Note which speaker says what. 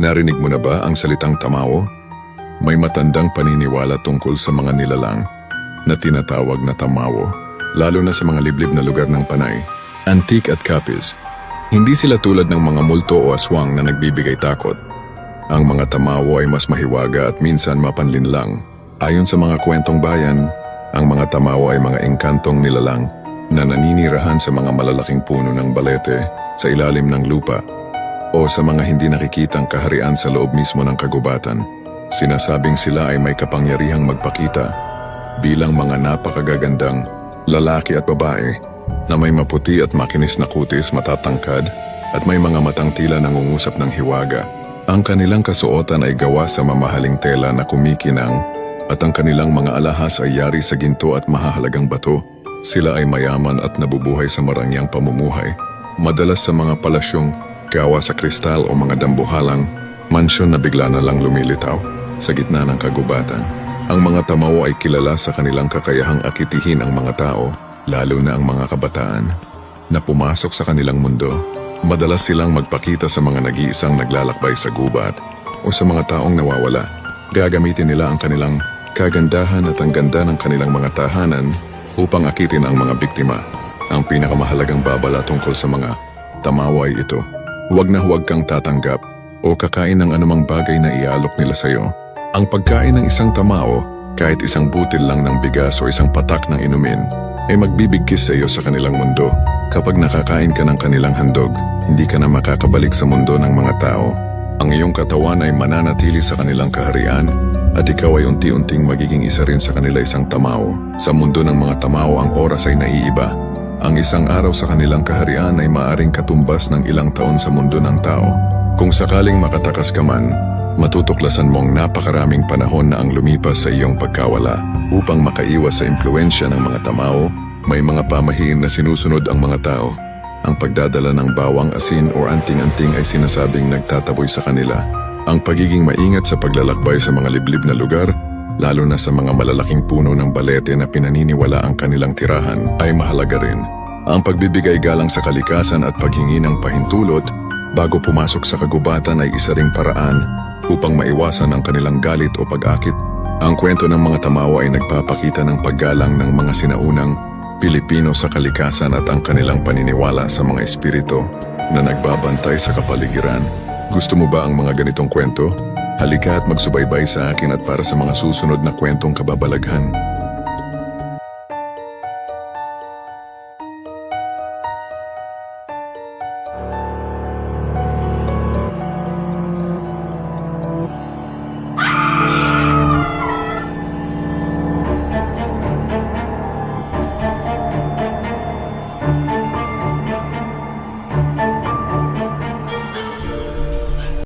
Speaker 1: Narinig mo na ba ang salitang tamawo? May matandang paniniwala tungkol sa mga nilalang na tinatawag na tamawo, lalo na sa mga liblib na lugar ng Panay, Antique at Capiz. Hindi sila tulad ng mga multo o aswang na nagbibigay takot. Ang mga tamawo ay mas mahiwaga at minsan mapanlinlang. Ayon sa mga kwentong bayan, ang mga tamawo ay mga engkantong nilalang na naninirahan sa mga malalaking puno ng balete sa ilalim ng lupa o sa mga hindi nakikitang kaharian sa loob mismo ng kagubatan. Sinasabing sila ay may kapangyarihang magpakita bilang mga napakagagandang lalaki at babae na may maputi at makinis na kutis matatangkad at may mga matang tila nangungusap ng hiwaga. Ang kanilang kasuotan ay gawa sa mamahaling tela na kumikinang at ang kanilang mga alahas ay yari sa ginto at mahahalagang bato. Sila ay mayaman at nabubuhay sa marangyang pamumuhay. Madalas sa mga palasyong gawa sa kristal o mga dambuhalang mansyon na bigla na lang lumilitaw sa gitna ng kagubatan. Ang mga tamaw ay kilala sa kanilang kakayahang akitihin ang mga tao, lalo na ang mga kabataan, na pumasok sa kanilang mundo. Madalas silang magpakita sa mga nag-iisang naglalakbay sa gubat o sa mga taong nawawala. Gagamitin nila ang kanilang kagandahan at ang ganda ng kanilang mga tahanan upang akitin ang mga biktima. Ang pinakamahalagang babala tungkol sa mga tamawa ay ito. Huwag na huwag kang tatanggap o kakain ng anumang bagay na ialok nila sa iyo. Ang pagkain ng isang tamao, kahit isang butil lang ng bigas o isang patak ng inumin, ay magbibigkis sa iyo sa kanilang mundo. Kapag nakakain ka ng kanilang handog, hindi ka na makakabalik sa mundo ng mga tao. Ang iyong katawan ay mananatili sa kanilang kaharian at ikaw ay unti-unting magiging isa rin sa kanila isang tamao. Sa mundo ng mga tamao ang oras ay naiiba. Ang isang araw sa kanilang kaharian ay maaring katumbas ng ilang taon sa mundo ng tao. Kung sakaling makatakas ka man, matutuklasan mong napakaraming panahon na ang lumipas sa iyong pagkawala. Upang makaiwas sa impluensya ng mga tamao, may mga pamahiin na sinusunod ang mga tao. Ang pagdadala ng bawang asin o anting-anting ay sinasabing nagtataboy sa kanila. Ang pagiging maingat sa paglalakbay sa mga liblib na lugar, lalo na sa mga malalaking puno ng balete na pinaniniwala ang kanilang tirahan, ay mahalaga rin. Ang pagbibigay galang sa kalikasan at paghingi ng pahintulot bago pumasok sa kagubatan ay isa ring paraan upang maiwasan ang kanilang galit o pag-akit. Ang kwento ng mga tamawa ay nagpapakita ng paggalang ng mga sinaunang Pilipino sa kalikasan at ang kanilang paniniwala sa mga espiritu na nagbabantay sa kapaligiran. Gusto mo ba ang mga ganitong kwento? Halika at magsubaybay sa akin at para sa mga susunod na kwentong kababalaghan.